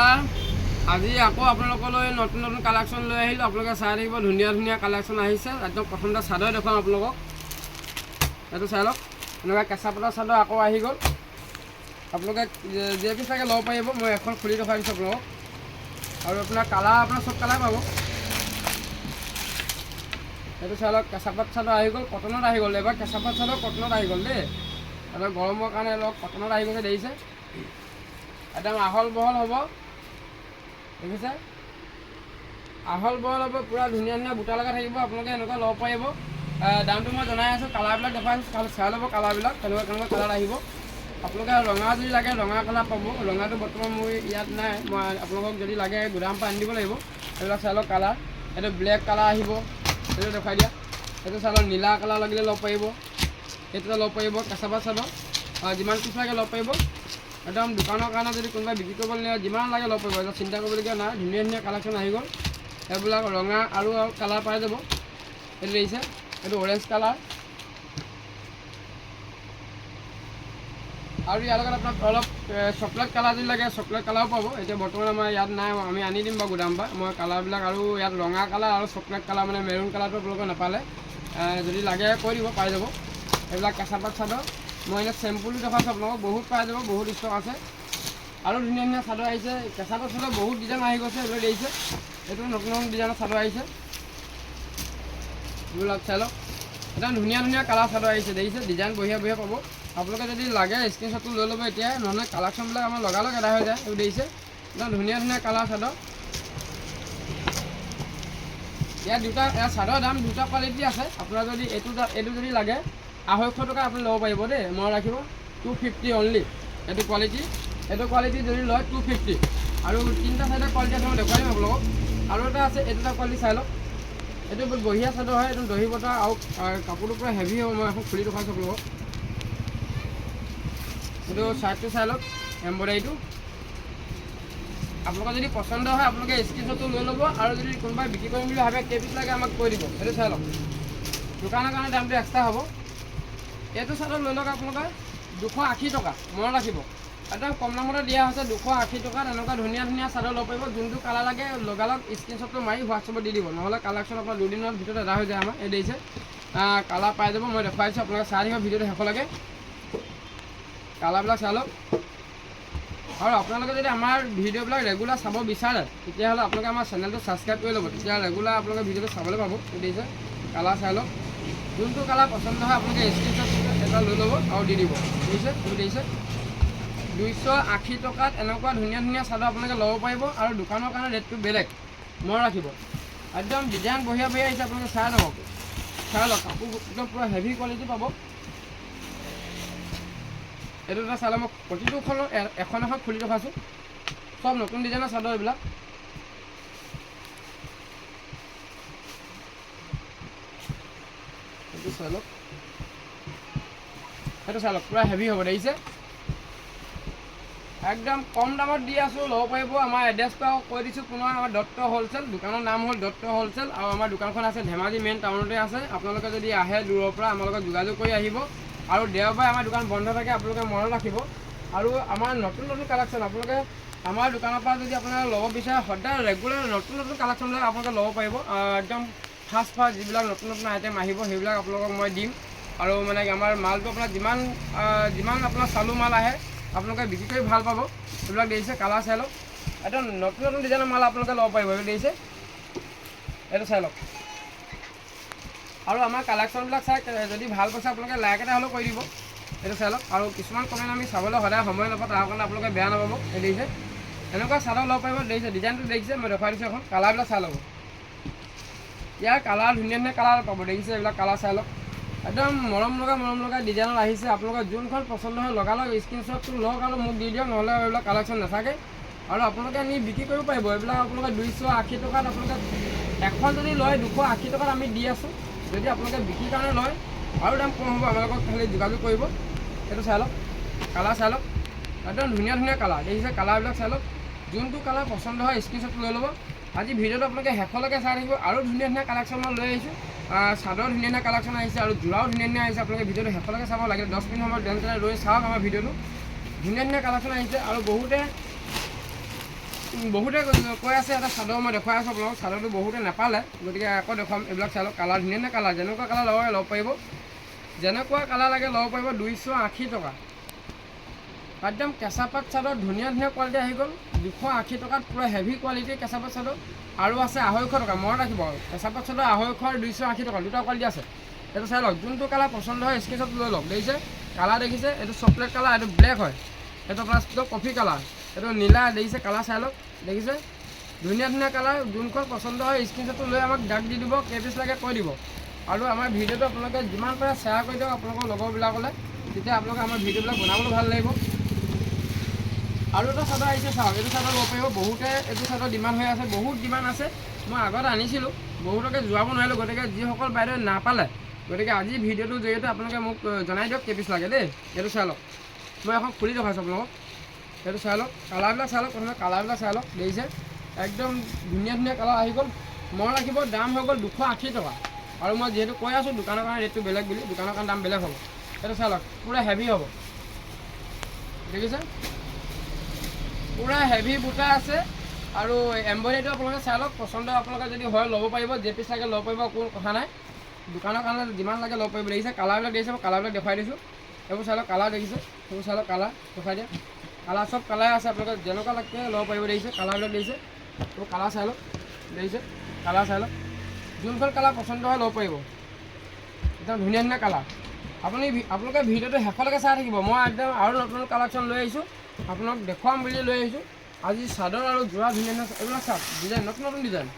নমস্কাৰ। আজি আকৌ আপোনালোকলৈ নতুন নতুন কালেকশ্যন লৈ আহিলোঁ। আপোনালোকে চাই থাকিব, ধুনীয়া ধুনীয়া কালেকশ্যন আহিছে। একদম প্ৰথমতে চাদৰ দেখুৱাম আপোনালোকক। এইটো চাই লওক। এনেকুৱা কেঁচা পাতৰ চাদৰ আকৌ আহি গ'ল। আপোনালোকে যিয়ে পিছ লাগে ল'ব পাৰিব, মই এখন খুলি দেখুৱাই দিছোঁ আপোনালোকক। আৰু আপোনাৰ কালাৰ আপোনাৰ চব কালাৰ পাব। এইটো চাই লওক, কেঁচা পাত চাদৰ আহি গ'ল, কটনত আহি গ'ল। এবাৰ কেঁচা পাত চাদৰ কটনত আহি গ'ল দেই। আৰু গৰমৰ কাৰণে অলপ কটনত আহি গৈছে দেখিছে একদম আহল বহল হ'ব। দেখিছে? আহল বহল হ'ব, পূৰা ধুনীয়া ধুনীয়া বুটা লগা থাকিব, আপোনালোকে এনেকুৱা ল'ব পাৰিব। দামটো মই জনাই আছোঁ কালাৰবিলাক দেখাই আছোঁ চাই ল'ব কালাৰবিলাক কেনেকুৱা কেনেকুৱা কালাৰ আহিব। আপোনালোকে ৰঙা যদি লাগে, ৰঙা কালাৰ পাব। ৰঙাটো বৰ্তমান মোৰ ইয়াত নাই, মই আপোনালোকক যদি লাগে, গুদাম পৰা আনি দিব লাগিব। এইবিলাক চাই লওক কালাৰ এইটো ব্লেক কালাৰ আহিব এইটো দেখুৱাই দিয়া। এইটো চাই লওক নীলা কালাৰ লাগিলে ল'ব পাৰিব। এইটোতে ল'ব পাৰিব, কেঁচা চাদৰ। যিমান পিছ লাগে ল'ব পাৰিব। একদম দোকানৰ কাৰণে যদি কোনোবাই বিক্ৰী কৰিব নিয়ে যিমান লাগে ল'ব পাৰিব একদম চিন্তা কৰিবলগীয়া নাই, ধুনীয়া ধুনীয়া কালেকশ্যন আহি গ'ল। এইবিলাক ৰঙা আৰু কালাৰ পাই যাব। এইটো দেখিছে এইটো অৰেঞ্জ কালাৰ আৰু ইয়াৰ লগত আপোনাক অলপ চকলেট কালাৰ যদি লাগে চকলেট কালাৰো পাব। এতিয়া বৰ্তমান আমাৰ ইয়াত নাই, আমি আনি দিম বাৰু গুদাম পৰা। মই কালাৰবিলাক আৰু ইয়াত ৰঙা কালাৰ আৰু চকলেট কালাৰ মানে মেৰুণ কালাৰটো আপোনালোকে নাপালে। যদি লাগে, কৈ দিব, পাই যাব। এইবিলাক কেঁচা পাত চাদৰ। মই এনে চেম্পুলো দেখাইছোঁ আপোনালোকক, বহুত পাই যাব, বহুত ষ্টক আছে। আৰু ধুনীয়া ধুনীয়া চাদৰ আহিছে। কেঁচা পাত চাদৰ বহুত ডিজাইন আহি গৈছে এইবিলাক দেখিছে এইটো নতুন নতুন ডিজাইনৰ চাদৰ আহিছে। এইবিলাক চাই লওক। একদম ধুনীয়া ধুনীয়া কালাৰ চাদৰ আহিছে, দেখিছে? ডিজাইন বঢ়িয়া বঢ়িয়া পাব। আপোনালোকে যদি লাগে স্ক্ৰীনশ্বটটো লৈ ল'ব এতিয়া নহ'লে কালেকশ্যনবিলাক আমাৰ লগালগ এদাই হৈ যায়, এইবোৰ দেখিছে? একদম ধুনীয়া ধুনীয়া কালাৰ চাদৰ। ইয়াত দুটা চাদৰ দাম দুটা কোৱালিটি আছে। আপোনাৰ যদি এইটো এইটো যদি লাগে আঢ়ৈশ টকা আপুনি ল'ব পাৰিব দেই। মই ৰাখিব। টু ফিফটি অনলি এইটো কোৱালিটি এইটো কোৱালিটি যদি লয় টু ফিফটি আৰু তিনিটা চাইডৰ কোৱালিটি আছে মই দেখুৱাই আপোনালোকক। আৰু এটা আছে, এইটো এটা কোৱালিটি চাই লওক। এইটো বহুত বঢ়িয়া চাদৰ হয়, এইটো দহি আৰু আৰু কাপোৰটো পূৰা হেভি হ'ব, মই এখন খুলি দেখুৱাইছোঁ আপোনালোকক। এইটো চাৰ্টটো চাই লওক এম্ব্ৰইডাৰীটো আপোনালোকৰ যদি পচন্দ হয়, আপোনালোকে স্ক্ৰীনশ্বটটো লৈ ল'ব আৰু যদি কোনোবাই বিক্ৰী কৰিম বুলি ভাবে, কেইপিচ লাগে আমাক কৈ দিব। সেইটো চাই লওক। দোকানৰ কাৰণে দামটো এক্সট্ৰা হ'ব। এইটো চাদৰ লৈ লওক আপোনালোকে। দুশ আশী টকা, মনত ৰাখিব। একদম কম দামতে দিয়া হৈছে দুশ আশী টকাত। এনেকুৱা ধুনীয়া ধুনীয়া চাদৰ ল'ব পাৰিব। যোনটো কালাৰ লাগে, লগালগ স্ক্ৰীনশ্বটটো মাৰি হোৱাটছএপত দি দিব। নহ'লে কালেকশ্যন আপোনাৰ দুদিনৰ ভিতৰত এদা হৈ যায় আমাৰ। এই দেখিছে। কালাৰ পাই যাব, মই দেখুৱাইছোঁ। আপোনালোকে চাই থাকিব ভিডিঅ'টো শেষলৈকে কালাৰবিলাক চাই লওক। আৰু আপোনালোকে যদি আমাৰ ভিডিঅ'বিলাক ৰেগুলাৰ চাব বিচাৰে, তেতিয়াহ'লে আপোনালোকে আমাৰ চেনেলটো ছাবস্ক্ৰাইব কৰি ল'ব। তেতিয়া ৰেগুলাৰ আপোনালোকে ভিডিঅ'টো চাবলৈ পাব। দেখিছে। কালাৰ চাই লওক। যোনটো কালাৰ পচন্দ হয়, আপোনালোকে স্ক্ৰীনশ্বট এটা লৈ ল'ব আৰু দি দিব। দেখিছে এইটো দেখিছে? দুইশ আশী টকাত এনেকুৱা ধুনীয়া ধুনীয়া চাদৰ আপোনালোকে ল'ব পাৰিব আৰু দোকানৰ কাৰণে ৰেটটো বেলেগ। মনত ৰাখিব। একদম ডিজাইন বঢ়িয়া বঢ়িয়া আহিছে, আপোনালোকে চাই ল'ব চাই লওক একদম পূৰা হেভি কোৱালিটি পাব। এইটো এটা লওক মই প্ৰতিটোখনৰ এখন এখন খুলি ৰখাইছোঁ। চব নতুন ডিজাইনৰ চাদৰ এইবিলাক। এইটো চাই লওক। সেইটো চাই লওক, পূৰা হেভি হ'ব, দেখিছে? একদম কম দামত দি আছোঁ, ল'ব পাৰিব। আমাৰ এড্ৰেছটো কৈ দিছোঁ পুনৰ, আমাৰ দত্ত হ'লচেল দোকানৰ নাম হ'ল দত্ত হ'লচেল আৰু আমাৰ দোকানখন আছে ধেমাজি মেইন টাউনতে আছে। আপোনালোকে যদি আহে দূৰৰ পৰা, আমাৰ লগত যোগাযোগ কৰি আহিব। আৰু দেওবাৰে আমাৰ দোকান বন্ধ থাকে, আপোনালোকে মনত ৰাখিব। আৰু আমাৰ নতুন নতুন কালেকশ্যন আপোনালোকে আমাৰ দোকানৰ পৰা যদি আপোনালোকে ল'ব বিচাৰে, সদায় ৰেগুলাৰ নতুন নতুন কালেকশ্যনবিলাক আপোনালোকে ল'ব পাৰিব। একদম ফাৰ্ষ্ট ফাৰ্ষ্ট যিবিলাক নতুন নতুন আইটেম আহিব, সেইবিলাক আপোনালোকক মই দিম। আৰু মানে আমাৰ মালটো আপোনাৰ যিমান যিমান আপোনাৰ চালু মাল আহে, আপোনালোকে বিক্ৰী কৰি ভালো পাব। এইবিলাক দেখিছে, কালাৰ চাই লওক। একদম নতুন নতুন ডিজাইনৰ মাল আপোনালোকে ল'ব পাৰিব, এইবিলাক দেখিছে? এইটো চাই লওক। আৰু আমাৰ কালেকশ্যনবিলাক চাই, যদি ভালো পাইছে আপোনালোকে লাইক এটা হ'লেও কৰি দিব। এইটো চাই লওক। আৰু কিছুমান কমেণ্ট আমি চাবলৈ সদায় সময় নাপাওঁ, তাৰ কাৰণে আপোনালোকে বেয়া নাপাব। এই দেখিছে? এনেকুৱা চাদৰ ল'ব পাৰিব, দেখিছে? ডিজাইনটো দেখিছে, মই দেখুৱাই দিছোঁ এখন। কালাৰবিলাক চাই ল'ব ইয়াৰ কালাৰ ধুনীয়া ধুনীয়া কালাৰ পাব, দেখিছে? এইবিলাক কালাৰ চাই লওক। একদম মৰম লগা মৰম লগা ডিজাইনত আহিছে। আপোনালোকৰ যোনখন পচন্দ হয়, লগালগ স্ক্ৰীনশ্বটটো লওক আৰু মোক দি দিয়ক, নহ'লে এইবিলাক কালেকশ্যন নাথাকে। আৰু আপোনালোকে আনি বিক্ৰী কৰিব পাৰিব। এইবিলাক আপোনালোকে দুইশ আশী টকাত আপোনালোকে, এখন যদি লয়, দুশ আশী টকাত আমি দি আছোঁ। যদি আপোনালোকে বিক্ৰীৰ কাৰণে লয়, আৰু দাম কম হ'ব, আপোনালোকক খালি যোগাযোগ কৰিব। এইটো চাই লওক কালাৰ চাই লওক। একদম ধুনীয়া ধুনীয়া কালাৰ দেখিছে কালাৰবিলাক চাই লওক। যোনটো কালাৰ পচন্দ হয় স্ক্ৰীনশ্বটটো লৈ ল'ব। আজি ভিডিঅ'টো আপোনালোকে শেষলৈকে চাই থাকিব। আৰু ধুনীয়া ধুনীয়া কালেকশ্যন মই লৈ আহিছোঁ। চাদৰ ধুনীয়া ধুনীয়া কালেকশ্যন আহিছে আৰু যোৰাও ধুনীয়া ধুনীয়া আহিছে। আপোনালোকে ভিডিঅ'টো শেষলৈকে চাব লাগে দহ মিনিট সময় যেনে তেনে ৰৈ চাওক আমাৰ ভিডিঅ'টো। ধুনীয়া ধুনীয়া কালেকশ্যন আহিছে আৰু বহুতে বহুতে কৈ আছে এটা চাদৰ মই দেখুৱাই আছোঁ আপোনালোকক। চাদৰটো বহুতে নাপালে। গতিকে আকৌ দেখুৱাম এইবিলাক চাই লওক কালাৰ ধুনীয়া ধুনীয়া কালাৰ যেনেকুৱা কালাৰ ল'ব ল'ব পাৰিব। যেনেকুৱা কালাৰ লাগে, ল'ব পাৰিব। দুইশ আশী টকা। একদম কেঁচা পাত চাদৰ, ধুনীয়া ধুনীয়া কোৱালিটি আহি গ'ল। দুশ আশী টকাত পূৰা হেভি কোৱালিটিৰ কেঁচা পাত চাদৰ আৰু আছে আঢ়ৈশ টকা, মনত ৰাখিব। কেঁচা পাত চাদৰ আঢ়ৈশ আৰু দুইশ আশী টকা, দুটা কোৱালিটি আছে। এইটো চাই লওক, যোনটো কালাৰ পচন্দ হয় স্ক্ৰীনশ্বট লৈ লওক। দেখিছে? কালাৰ দেখিছে? এইটো চকলেট কালাৰ এইটো ব্লেক হয়। এইটো প্লাছ কফি কালাৰ এইটো নীলা, দেখিছে? কালাৰ চাই লওক। দেখিছে? ধুনীয়া ধুনীয়া কালাৰ যোনখন পচন্দ হয় স্ক্ৰীনশ্বটটো লৈ আমাক ডাক দি দিব, কেই পিচ লাগে কৈ দিব। আৰু আমাৰ ভিডিঅ'টো আপোনালোকে যিমান পাৰে শ্বেয়াৰ কৰি দিয়ক আপোনালোকৰ লগৰবিলাকলৈ। তেতিয়া আপোনালোকে আমাৰ ভিডিঅ'বিলাক বনাবলৈ ভালো লাগিব। আৰু এটা চাদৰ আহিছে চাওক, এইটো চাদৰ ল'ব পাৰিব। বহুতে এইটো চাদৰ ডিমাণ্ড হৈ আছে, বহুত ডিমাণ্ড আছে। মই আগত আনিছিলোঁ, বহুতকে যোৱাব নোৱাৰিলোঁ, গতিকে যিসকল বাইদেৱে নাপালে, গতিকে আজি ভিডিঅ'টোৰ জৰিয়তে আপোনালোকে মোক জনাই দিয়ক কেইপিচ লাগে দেই। এইটো চাই লওক। মই এখন খুলি দেখাইছোঁ আপোনালোকক। এইটো চাই লওক। কালাৰবিলাক চাই লওক, প্ৰথমে কালাৰবিলাক চাই লওক, দেখিছে? একদম ধুনীয়া ধুনীয়া কালাৰ আহি গ'ল। মনত ৰাখিব, দাম হৈ গ'ল দুশ আশী টকা। আৰু মই যিহেতু কৈ আছোঁ, দোকানৰ কাৰণে ৰেটটো বেলেগ বুলি, দোকানৰ কাৰণে দাম বেলেগ হ'ব। এইটো চাই লওক, পূৰা হেভি হ'ব। দেখিছে? পূৰা হেভি বুটা আছে। আৰু এম্ব্ৰইডাৰীটো আপোনালোকে চাই লওক, পচন্দ আপোনালোকে যদি হয়, ল'ব পাৰিব। যে পিচ লাগে ল'ব পাৰিব কোনো কথা নাই। দোকানৰ কাৰণে যিমান লাগে ল'ব পাৰিব। দেখিছে কালাৰবিলাক দেখিছে, মই কালাৰবিলাক দেখুৱাই দিছোঁ। এইবোৰ চাই লওক কালাৰ দেখিছে। সেইবোৰ চাই লওক কালাৰ দেখুৱাই দিয়া কালাৰ চব কালাৰ আছে আপোনালোকে যেনেকুৱা লাগে ল'ব পাৰিব, দেখিছে। কালাৰবিলাক দেখিছে। এইবোৰ কালাৰ চাই লওক। দেখিছে কালাৰ চাই লওক। যোনখন কালাৰ পচন্দ হয়, ল'ব পাৰিব। একদম ধুনীয়া ধুনীয়া কালাৰ আপুনি আপোনালোকে ভিডিঅ'টো শেষলৈকে চাই থাকিব। মই একদম আৰু নতুন কালেকশ্যন লৈ আহিছোঁ। আপোনাক দেখুৱাম বুলি লৈ আহিছোঁ। আজি চাদৰ আৰু যোৰা ধুনীয়া ধুনীয়া এইবিলাক চাওক। ডিজাইন নতুন নতুন ডিজাইন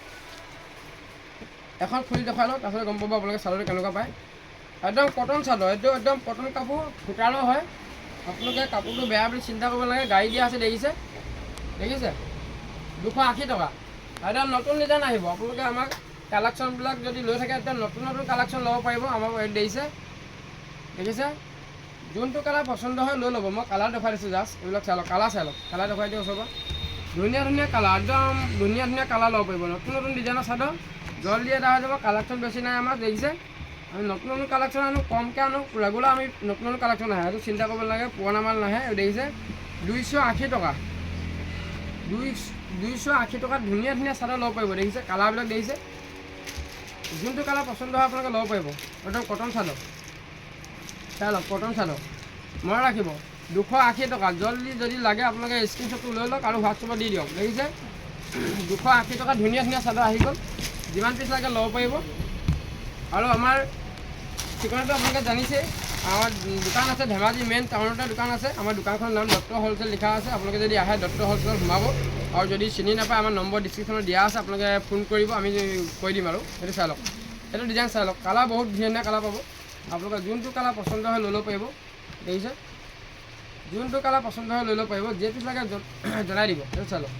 এখন খুলি দেখুৱাই লওক। তাৰপিছত গম পাব আপোনালোকে চাদৰটো কেনেকুৱা পায়। একদম কটন চাদৰ। এইটো একদম কটন কাপোৰ সূতাৰো হয়। আপোনালোকে কাপোৰটো বেয়া বুলি চিন্তা কৰিব নালাগে। গাড়ী দিয়া আছে, দেখিছে? দেখিছে? দুশ আশী টকা। একদম নতুন ডিজাইন আহিব। আপোনালোকে আমাক কালেকশ্যনবিলাক যদি লৈ থাকে, একদম নতুন নতুন কালেকশ্যন ল'ব পাৰিব। আমাৰ হেৰিত দেখিছে যোনটো কালাৰ পচন্দ হয়, লৈ ল'ব। মই কালাৰ দেখুৱাই দিছোঁ জাষ্ট। এইবিলাক চাই লওক, কালাৰ চাই লওক। কালাৰ দেখুৱাই দিওঁ পৰা ধুনীয়া ধুনীয়া কালাৰ, একদম ধুনীয়া ধুনীয়া কালাৰ ল'ব পাৰিব। নতুন নতুন ডিজাইনৰ চাদৰ জলদি এটা হৈ যাব কালেকশ্যন বেছি নাই আমাৰ, দেখিছে? আমি নতুন নতুন কালেকশ্যন আনো, কমকৈ আনো। ৰেগুলাৰ আমি নতুন নতুন কালেকশ্যন আহে সেইটো চিন্তা কৰিব নালাগে, পুৰণা মাল নাহে দেখিছে? দুইশ আশী টকা। দুই, দুইশ আশী টকাত ধুনীয়া ধুনীয়া চাদৰ ল'ব পাৰিব, দেখিছে? কালাৰবিলাক দেখিছে? যোনটো কালাৰ পচন্দ হয়, আপোনালোকে ল'ব পাৰিব। একদম কটন চাদৰ। চাই লওক কটন চাদৰ মনত ৰাখিব দুশ আশী টকা জলদি যদি লাগে আপোনালোকে স্ক্ৰীনশ্বটটো লৈ লওক আৰু হোৱাটছএপত দি দিয়ক। দেখিছে? দুশ আশী টকা ধুনীয়া ধুনীয়া চাদৰ আহি গ'ল। যিমান পিচ লাগে ল'ব পাৰিব। আৰু আমাৰ ঠিকনাটো আপোনালোকে জানিছে। আমাৰ দোকান আছে ধেমাজি মেইন টাউনতে দোকান আছে। আমাৰ দোকানখনৰ নাম দত্ত হ'লচেল লিখা আছে। আপোনালোকে যদি আহে দত্ত হ'লচেলত সোমাব। আৰু যদি চিনি নাপায় আমাৰ নম্বৰ ডিছক্ৰিপশ্যনত দিয়া আছে। আপোনালোকে ফোন কৰিব আমি কৈ দিম আৰু। সেইটো চাই লওক। এইটো ডিজাইন চাই লওক। কালাৰ বহুত ধুনীয়া ধুনীয়া কালাৰ পাব। আপোনালোকে যোনটো কালাৰ পচন্দ হয় লৈ ল'ব পাৰিব। দেখিছে? যোনটো কালাৰ পচন্দ হয় লৈ ল'ব পাৰিব। যে পিচ লাগে জনাই দিব। সেইটো চাই লওক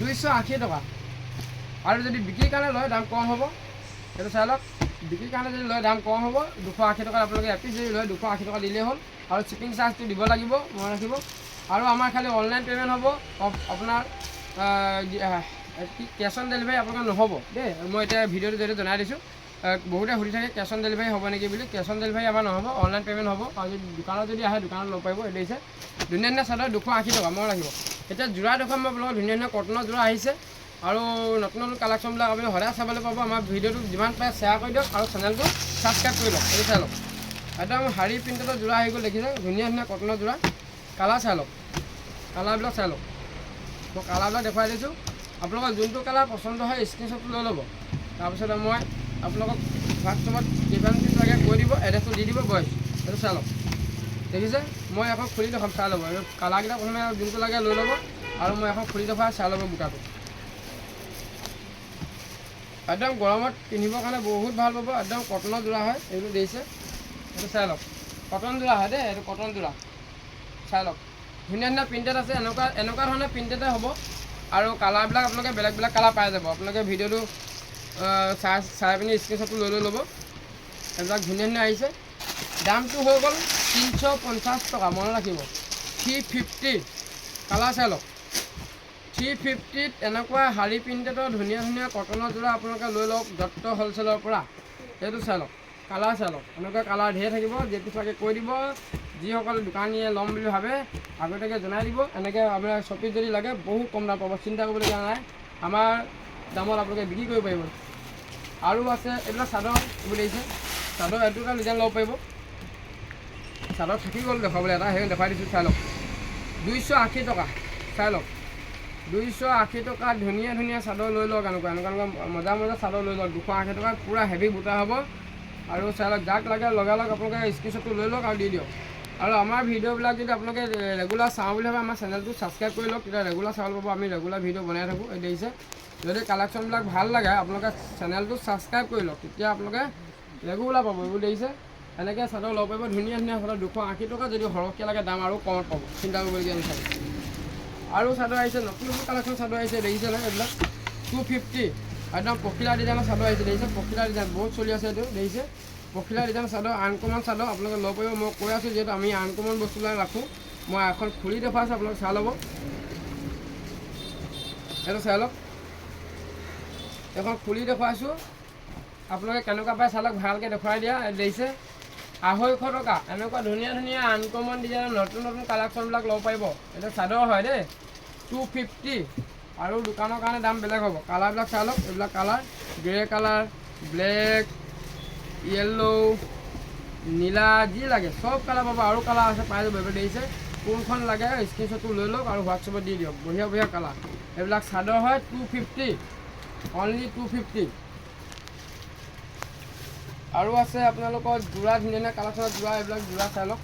দুইশ আশী টকা। আৰু যদি বিক্ৰীৰ কাৰণে লয়, দাম কম হ'ব। সেইটো চাই লওক। বিক্ৰীৰ কাৰণে যদি লয়, দাম কম হ'ব। দুশ আশী টকাত আপোনালোকে এপিচ যদি লয়, দুশ আশী টকা দিলেই হ'ল। আৰু শ্বিপিং চাৰ্জটো দিব লাগিব, মনত ৰাখিব। আৰু আমাৰ খালি অনলাইন পে'মেণ্ট হ'ব। আপোনাৰ কেছ অন ডেলিভাৰী আপোনালোকে নহ'ব। দেই, মই এতিয়া ভিডিঅ'টো যদি জনাই দিছোঁ। বহুতে সুধি থাকে কেছ অন ডেলিভাৰী হ'ব নেকি বুলি। কেছ অন ডেলিভাৰী আমাৰ নহ'ব অনলাইন পে'মেণ্ট হ'ব। আৰু দোকানত যদি আহে, দোকানত ল'ব পাৰিব এইটো দিছে ধুনীয়া ধুনীয়া চাদৰ দুশ আশী টকা, মনত ৰাখিব। এতিয়া যোৰা দেখুৱাম মই আপোনালোকক ধুনীয়া ধুনীয়া কটনৰ যোৰা আহিছে। আৰু নতুন নতুন কালেকশ্যনবিলাক আপুনি সদায় চাবলৈ পাব। আমাৰ ভিডিঅ'টো যিমান পাৰে শ্বেয়াৰ কৰি দিয়ক আৰু চেনেলটো ছাবস্ক্ৰাইব কৰি লওক, এইটো চাই লওক। একদম শাৰী প্ৰিণ্টেডৰ যোৰা আহি গ'ল, দেখিছে? ধুনীয়া ধুনীয়া কটনৰ যোৰা। কালাৰ চাই লওক। কালাৰবিলাক চাই লওক। মই কালাৰবিলাক দেখুৱাই দিছোঁ। আপোনালোকৰ যোনটো কালাৰ পচন্দ হয় স্ক্ৰীনশ্বটটো লৈ ল'ব। তাৰপিছতে মই আপোনালোকক হোৱাটছএপত কিমান লাগে কৈ দিব এড্ৰেছটো দি দিব, বয়স সেইটো চাই লওক। দেখিছে? মই এখন খুলি দেখাম চাই ল'ব। আৰু কালাৰকেইটা প্ৰথমে যোনটো লাগে লৈ ল'ব, আৰু মই এখন খুলি দেখুৱাই চাই ল'ব বুটাটো। একদম গৰমত পিন্ধিবৰ কাৰণে বহুত ভালো পাব। একদম কটনৰ যোৰা হয়, এইটো দিছে এইটো চাই লওক। কটন যোৰা হয় দেই এইটো কটন যোৰা। চাই লওক। ধুনীয়া ধুনীয়া প্ৰিণ্টেড আছে, এনেকুৱা এনেকুৱা ধৰণৰ প্ৰিণ্টেডে হ'ব। আৰু কালাৰবিলাক আপোনালোকে বেলেগ বেলেগ কালাৰ পাই যাব। আপোনালোকে ভিডিঅ'টো চাই পিনি স্ক্ৰীনশ্বটটো লৈ লৈ ল'ব। এইবিলাক ধুনীয়া ধুনীয়া আহিছে। দামটো হৈ গ'ল তিনিশ পঞ্চাছ টকা, মনত ৰাখিব। থ্ৰী ফিফটি কালাৰ চাই লওক থ্ৰী ফিফটিত এনেকুৱা শাৰী প্ৰিণ্টেডৰ ধুনীয়া ধুনীয়া কটনৰ যোৰা আপোনালোকে লৈ লওক, দত্ত হ'লচেলৰ পৰা। সেইটো চাই লওক কালাৰ চাই লওক এনেকুৱা কালাৰ ধেৰ থাকিব যে পিছ লাগে কৈ দিব, যিসকলে দোকানীয়ে ল'ম বুলি ভাবে, আগতীয়াকৈ জনাই দিব। এনেকৈ আপোনাৰ শ্বপিত যদি লাগে, বহুত কম দাম পাব, চিন্তা কৰিবলগীয়া নাই। আমাৰ দামত আপোনালোকে বিক্ৰী কৰিব পাৰিব। আৰু আছে এইবিলাক চাদৰ এইবোৰ দেখিছে। চাদৰ এইটো এটা ডিজাইন ল'ব পাৰিব। চাদৰ থাকি গ'ল দেখুৱাবলৈ এটা সেই দেখুৱাই দিছোঁ, চাই লওক। দুইশ আশী টকা, চাই লওক। দুইশ আশী টকা ধুনীয়া ধুনীয়া চাদৰ লৈ লওক, এনেকুৱা এনেকুৱা এনেকুৱা মজা মজা চাদৰ লৈ লওক। দুশ আশী টকাত পূৰা হেভি বুটা হ'ব। আৰু চাই লওক, যাক লাগে লগালগ আপোনালোকে স্ক্ৰীনশ্বটটো লৈ লওক আৰু দি দিয়ক। আৰু আমাৰ ভিডিঅ'বিলাক যদি আপোনালোকে ৰেগুলাৰ চাওঁ বুলি ভাবে, আমাৰ চেনেলটো ছাবস্ক্ৰাইব কৰি লওক। তেতিয়া ৰেগুলাৰ চাবলৈ পাব আমি ৰেগুলাৰ ভিডিঅ' বনাই থাকোঁ দেখিছে। যদি কালেকশ্যনবিলাক ভালো লাগে, আপোনালোকে চেনেলটো ছাবস্ক্ৰাইব কৰি লওক, তেতিয়া আপোনালোকে ৰেগুলাৰ পাব, এইবোৰ দেখিছে। এনেকৈ চাদৰ ল'ব পাৰিব ধুনীয়া ধুনীয়া চাদৰ, দুশ আশী টকা যদি সৰহকৈ লাগে দাম আৰু কমত পাব, চিন্তা কৰিবলগীয়া নাথাকে আৰু চাদৰ আহিছে, নতুন নতুন কালেকশ্যন চাদৰ আহিছে, দেখিছে নহয় এইবিলাক? টু ফিফটি একদম পখিলা ডিজাইনৰ চাদৰ আহিছে, দেখিছে? পখিলা ডিজাইন বহুত চলি আছে এইটো, দেখিছে? পখিলা ডিজাইনৰ চাদৰ আনকমন চাদৰ, আপোনালোকে ল'ব পাৰিব মই কৈ আছোঁ, যিহেতু আমি আনকমন বস্তুবিলাক ৰাখোঁ, মই এখন খুলি দেখুৱাইছোঁ আপোনালোকে চাই ল'ব। এইটো চাই লওক। এখন খুলি দেখুৱাইছোঁ। আপোনালোকে কেনেকুৱা পায় চাই লওক ভালকৈ দেখুৱাই দিয়া দেখিছে আঢ়ৈশ টকা, এনেকুৱা ধুনীয়া ধুনীয়া আনকমন ডিজাইনৰ নতুন নতুন কালেকশ্যনবিলাক ল'ব পাৰিব। এইটো চাদৰ হয় দেই টু ফিফটি আৰু দোকানৰ কাৰণে দাম বেলেগ হ'ব। কালাৰবিলাক চাই লওক, এইবিলাক colour grey colour black yellow' নীলা, যি লাগে, চব কালাৰ পাব। আৰু কালাৰ আছে, পাই যাব এইবোৰ দেখিছে কোনখন লাগে স্ক্ৰীনশ্বটটো লৈ লওক আৰু হোৱাটছএপত দি দিয়ক। বঢ়িয়া বঢ়িয়া কালাৰ এইবিলাক চাদৰ হয় two fifty only two fifty আৰু আছে আপোনালোকৰ যোৰা ধুনীয়া ধুনীয়া কালাৰখনত যোৰা এইবিলাক যোৰা চাই লওক।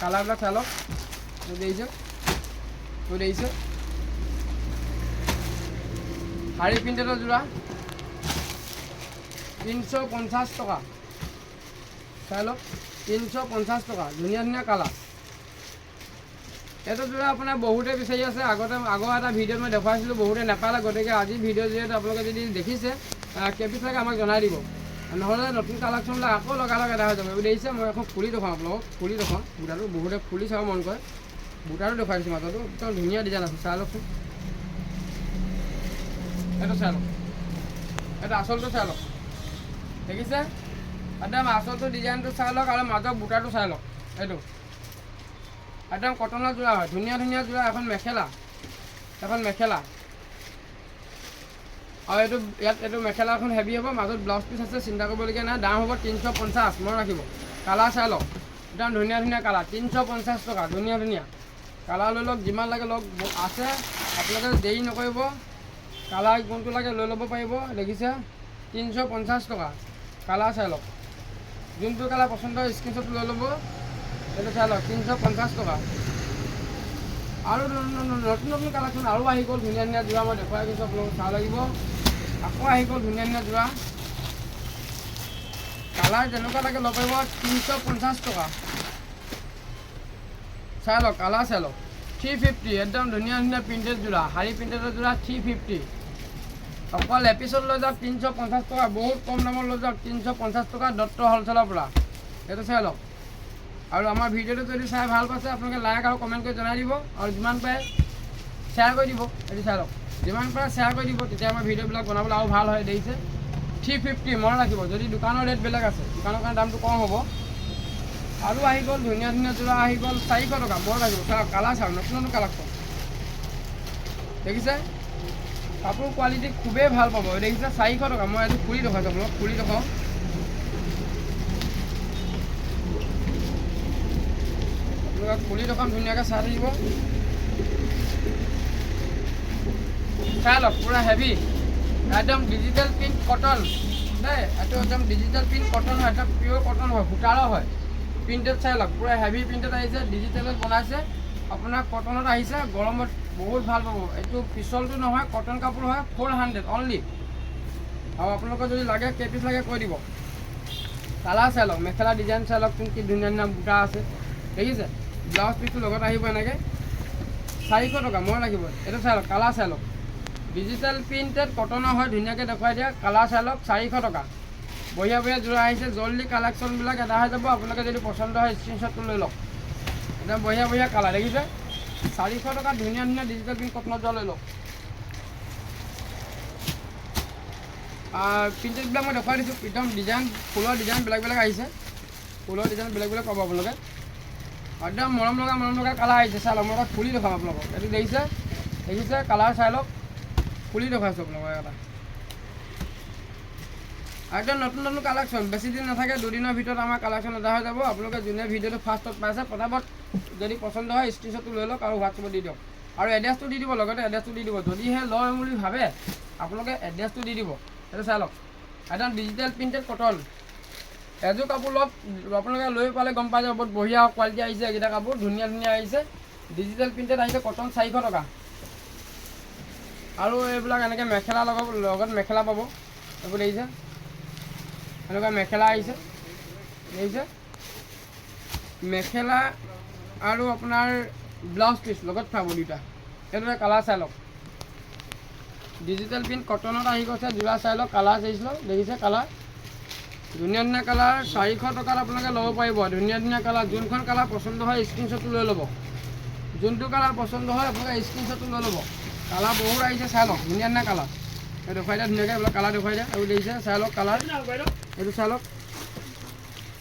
কালাৰবিলাক চাই লওক। এইটো দেখিছে এইটো দেখিছে শাৰী প্ৰিণ্টেডৰ যোৰা তিনিশ পঞ্চাছ টকা। চাই লওক। তিনিশ পঞ্চাছ টকা। ধুনীয়া ধুনীয়া কালাৰ। এইটো যোৰা আপোনাৰ বহুতে বিচাৰি আছে। আগতে, আগৰ এটা ভিডিঅ'ত মই দেখুৱাইছিলোঁ, বহুতে নাপালে। গতিকে আজি ভিডিঅ' যিহেতু আপোনালোকে যদি দেখিছে কেপি থাকে আমাক জনাই দিব। নহ'লে নতুন কালেকশ্যনবিলাক আকৌ লগা লগা এটা হৈ যাব। এইবোৰ দেখিছে, মই এখন খুলি দেখুৱাওঁ আপোনালোকক। খুলি দেখুৱাওঁ। বুটাটো বহুতে খুলি চাব মন কৰে বুটাটো দেখুৱাই দিছোঁ মাজতো একদম ধুনীয়া ডিজাইন আছে। চাই লওকচোন। এইটো চাই লওক। এইটো আচলটো চাই লওক। দেখিছে? একদম আচলটো ডিজাইনটো চাই লওক আৰু মাজৰ বুটাটো চাই লওক। এইটো। একদম কটনৰ যোৰা হয়, ধুনীয়া ধুনীয়া যোৰা এখন মেখেলা এখন মেখেলা। আৰু এইটো, ইয়াত এইটো মেখেলাখন হেভি হ'ব, মাজত ব্লাউজ পিচ আছে, চিন্তা কৰিবলগীয়া নাই, দাম হ'ব তিনিশ পঞ্চাছ, মনত ৰাখিব। কালাৰ চাই লওক, একদম ধুনীয়া ধুনীয়া কালাৰ তিনিশ পঞ্চাছ টকা, ধুনীয়া ধুনীয়া। কালাৰ লৈ লওক, যিমান লাগে লওক, আছে, আপোনালোকে দেৰি নকৰিব। কালাৰ কোনটো লাগে লৈ ল'ব পাৰিব, দেখিছে? তিনিশ পঞ্চাছ টকা কালাৰ চাই লওক। যোনটো কালাৰ পচন্দ হয় লৈ ল'ব। এইটো চাই লওক, তিনিশ পঞ্চাছ টকা। আৰু নতুন নতুন কালেকশ্যন আৰু আহি গ'ল, ধুনীয়া ধুনীয়া যোৰা। মই দেখুৱাই গৈছোঁ আপোনালোকক চাব লাগিব। আকৌ আহি গ'ল, ধুনীয়া ধুনীয়া যোৰা। কালাৰ যেনেকুৱা লাগে ল'ব পাৰিব, তিনিশ পঞ্চাছ টকা। চাই লওক, কালাৰ চাই লওক। থ্ৰী ফিফটি একদম ধুনীয়া ধুনীয়া প্ৰিণ্টেড যোৰা শাৰী প্ৰিণ্টেডৰ যোৰা থ্ৰী ফিফটি অকল এপিছত লৈ যাওক, তিনিশ পঞ্চাছ টকা, বহুত কম দামত লৈ যাওক, তিনিশ পঞ্চাছ টকা দত্ত হ'লচেলৰ পৰা। সেইটো চাই লওক। আৰু আমাৰ ভিডিঅ'টো যদি চাই ভালো পাইছে আপোনালোকে লাইক আৰু কমেণ্ট কৰি জনাই দিব। আৰু যিমান পাৰে শ্বেয়াৰ কৰি দিব। এইটো চাই লওক। যিমান পাৰে শ্বেয়াৰ কৰি দিব, তেতিয়া আমাৰ ভিডিঅ'বিলাক বনাবলৈ আৰু ভালো হয়, দেখিছে। থ্ৰী ফিফটি মনত ৰাখিব। যদি দোকানৰ ৰেট বেলেগ আছে, দোকানৰ কাৰণে দামটো কম হ'ব। আৰু আহি গ'ল, ধুনীয়া ধুনীয়া যোৰা আহি গ'ল, চাৰিশ টকা। বৰ লাগিব। চাওক, কালাৰ চাওক নতুন নতুন কালেকশ্যন দেখিছে? কাপোৰ কোৱালিটি খুবেই ভালো পাব। দেখিছে? চাৰিশ টকা। মই এইটো খুলি দেখুৱাইছোঁ আপোনালোকক, খুলি দেখুৱাওঁ আপোনালোকে খুলি দেখুৱাম ধুনীয়াকৈ চাই থাকিব। চাই লওক, পূৰা হেভি একদম ডিজিটেল প্ৰিণ্ট কটন দেই, এইটো একদম ডিজিটেল প্ৰিণ্ট কটন হয়, একদম পিয়'ৰ কটন হয় সূতাৰো হয়। প্ৰিণ্টেড চাই লওক, পূৰা হেভি প্ৰিণ্টেড আহিছে ডিজিটেলত বনাইছে। আপোনাৰ কটনত আহিছে, গৰমত বহুত ভালো পাব। এইটো পিছলটো নহয় কটন কাপোৰ হয় ফ'ৰ হাণ্ড্ৰেড অনলি আৰু আপোনালোকৰ যদি লাগে, কেই লাগে কৈ দিব। কালাৰ চাই লওক, মেখেলা ডিজাইন চাই লওক কি ধুনীয়া ধুনীয়া বুটা আছে। দেখিছে? ব্লাউজ পিচটো লগত আহিব এনেকৈ। চাৰিশ টকা, মই ৰাখিব এইটো চাই লওক কালাৰ চাই লওক ডিজিটেল প্ৰিণ্টেড কটনৰ হয় ধুনীয়াকৈ দেখুৱাই দিয়া, কালাৰ চাই লওক চাৰিশ টকা। বঢ়িয়া বঢ়িয়া যোৰা আহিছে, জল্দি কালেকশ্যনবিলাক এটা হৈ যাব। আপোনালোকে যদি পচন্দ হয় স্ক্ৰীনশ্বটটো লৈ লওক। একদম বঢ়িয়া বঢ়িয়া কালাৰ দেখিছে? চাৰিশ টকা ধুনীয়া ধুনীয়া ডিজিটেল প্ৰিণ্ট কটনৰ যোৰা লৈ লওক। প্ৰিণ্টেডবিলাক মই দেখুৱাই দিছোঁ। একদম ডিজাইন ফুলৰ ডিজাইন বেলেগ বেলেগ আহিছে। ফুলৰ ডিজাইন বেলেগ বেলেগ পাব আপোনালোকে। একদম মৰম লগা মৰম লগা কালাৰ আহিছে, চাই লওক, মই এটা খুলি দেখাম আপোনালোকক। এইটো দেখিছে? দেখিছে? কালাৰ চাই লওক। খুলি দেখুৱাইছোঁ আপোনালোকক এটা। একদম নতুন নতুন কালেকশ্যন বেছি দিন নাথাকে, দুদিনৰ ভিতৰত আমাৰ কালেকশ্যন এটা হৈ যাব। আপোনালোকে যোনে ভিডিঅ'টো ফাৰ্ষ্টত পাইছে, পটাপট যদি পচন্দ হয় স্ক্ৰীনশ্বটটো লৈ লওক আৰু হোৱাটছএপত দি দিয়ক। আৰু এড্ৰেছটো দি দিব, লগতে এড্ৰেছটো দি দিব। যদিহে লয় বুলি ভাবে, আপোনালোকে এড্ৰেছটো দি দিব। সেইটো চাই লওক। একদম ডিজিটেল প্ৰিণ্টেড কটন এযোৰ কাপোৰ লওক আপোনালোকে লৈ পালে গম পাই যাব বহুত বঢ়িয়া কোৱালিটি আহিছে এইকেইটা কাপোৰ ধুনীয়া ধুনীয়া আহিছে। ডিজিটেল প্ৰিণ্টেড আহিছে কটন চাৰিশ টকা। আৰু এইবিলাক এনেকৈ মেখেলা লগত লগত মেখেলা পাব। এইবোৰ দেখিছে? এনেকুৱা মেখেলা আহিছে। দেখিছে? মেখেলা আৰু আপোনাৰ ব্লাউজ পিচ লগত পাব দুটা সেইদৰে কালাৰ চাই লওক। ডিজিটেল প্ৰিণ্ট কটনত আহি গৈছে যোৰা চাই লওক কালাৰ চাইছিল দেখিছে কালাৰ ধুনীয়া ধুনীয়া কালাৰ চাৰিশ টকাত আপোনালোকে ল'ব পাৰিব। ধুনীয়া ধুনীয়া কালাৰ যোনখন কালাৰ পচন্দ হয় স্ক্ৰীনশ্বটটো লৈ ল'ব। যোনটো কালাৰ পচন্দ হয়, আপোনালোকে স্ক্ৰীনশ্বটটো লৈ ল'ব। কালাৰ বহুত আহিছে, চাই লওক, ধুনীয়া ধুনীয়া কালাৰ এই দেখুৱাই দিয়া ধুনীয়াকৈ এইবিলাক কালাৰ দেখুৱাই দিয়া আৰু দেখিছে, চাই লওক কালাৰ। এইটো চাই লওক।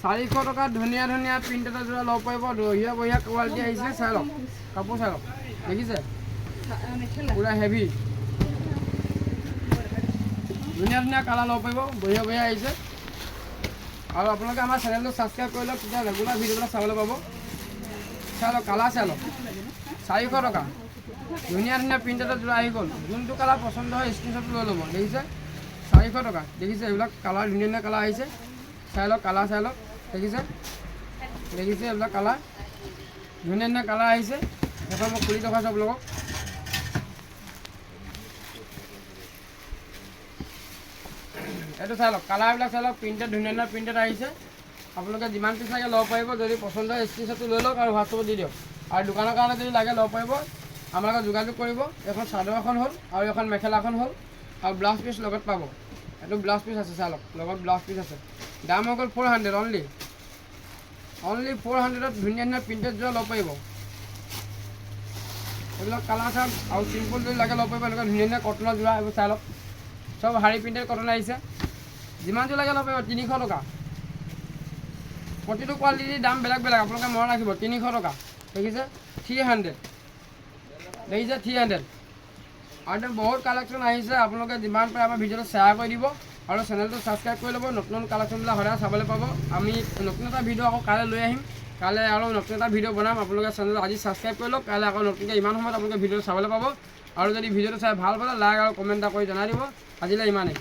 চাৰিশ টকাত ধুনীয়া ধুনীয়া প্ৰিণ্ট এটা যোৰা ল'ব পাৰিব। বঢ়িয়া বঢ়িয়া কোৱালিটি আহিছে, চাই লওক। কাপোৰ চাই লওক, দেখিছে? পূৰা হেভি ধুনীয়া ধুনীয়া কালাৰ ল'ব পাৰিব, বঢ়িয়া বঢ়িয়া আহিছে। আৰু আপোনালোকে আমাৰ চেনেলটো ছাবস্ক্ৰাইব কৰি লওক তেতিয়া ৰেগুলাৰ ভিডিঅ'বিলাক চাবলৈ পাব। চাই লওক কালাৰ চাই লওক চাৰিশ টকা? ধুনীয়া ধুনীয়া প্ৰিণ্ট এটা যোৰা আহি গ'ল যোনটো কালাৰ পচন্দ হয় স্ক্ৰীনশ্বট লৈ ল'ব। দেখিছে? চাৰিশ টকা? দেখিছে? এইবিলাক কালাৰ ধুনীয়া ধুনীয়া কালাৰ আহিছে। চাই লওক কালাৰ চাই লওক। দেখিছে? দেখিছে? এইবিলাক কালাৰ ধুনীয়া ধুনীয়া কালাৰ আহিছে। এখন মই খুলি দেখুৱাইছোঁ আপোনালোকক এইটো চাই লওক, কালাৰবিলাক চাই লওক, প্ৰিণ্টেড, ধুনীয়া ধুনীয়া প্ৰিণ্টেড আহিছে। আপোনালোকে যিমান পিচ লাগে ল'ব পাৰিব, যদি পচন্দ হয় লৈ লওক আৰু হোৱাটছএপত দি দিয়ক। আৰু দোকানৰ কাৰণে যদি লাগে ল'ব পাৰিব আমাৰ লগত যোগাযোগ কৰিব। এখন চাদৰ এখন হ'ল আৰু এখন মেখেলাখন হ'ল আৰু ব্লাউজ পিচ লগত পাব। এইটো ব্লাউজ পিচ আছে, চাই লওক, লগত ব্লাউজ পিচ আছে। দাম হৈ গ'ল four hundred only only four হাণ্ড্ৰেডত ধুনীয়া ধুনীয়া প্ৰিণ্টেড যোৰা ল'ব পাৰিব। এইবিলাক কালাৰ চাম আৰু চিম্পুল যদি লাগে ল'ব পাৰিব, এনেকুৱা ধুনীয়া ধুনীয়া কটনৰ যোৰা এইবোৰ চাই লওক। চব শাৰী প্ৰিণ্টেড কটন আহিছে। যিমান লাগে ল'ব পাৰিব তিনিশ টকা। প্ৰতিটো কোৱালিটিৰ দাম বেলেগ বেলেগ, আপোনালোকে মনত ৰাখিব, তিনিশ টকা। দেখিছে? থ্ৰী হাণ্ড্ৰেড দেখিছে? থ্ৰী হাণ্ড্ৰেড আৰু একদম বহুত কালেকশ্যন আহিছে, আপোনালোকে যিমান পাৰে আমাৰ ভিডিঅ'টো শ্বেয়াৰ কৰি দিব আৰু চেনেলটো ছাবস্ক্ৰাইব কৰি ল'ব। নতুন নতুন কালেকশ্যনবিলাক সদায় চাবলৈ পাব। আমি নতুন এটা ভিডিঅ' আকৌ কাইলৈ লৈ আহিম। কাইলৈ আৰু নতুন এটা ভিডিঅ' বনাম। আপোনালোকে চেনেলটো আজি ছাবস্ক্ৰাইব কৰি লওক। কাইলৈ আকৌ নতুনকৈ ইমান সময়ত আপোনালোকে ভিডিঅ'টো চাবলৈ পাব। আৰু যদি ভিডিঅ'টো চাই ভালো পালে লাইক আৰু কমেণ্ট এটা কৰি জনাই দিব। আজিলৈ ইমানেই।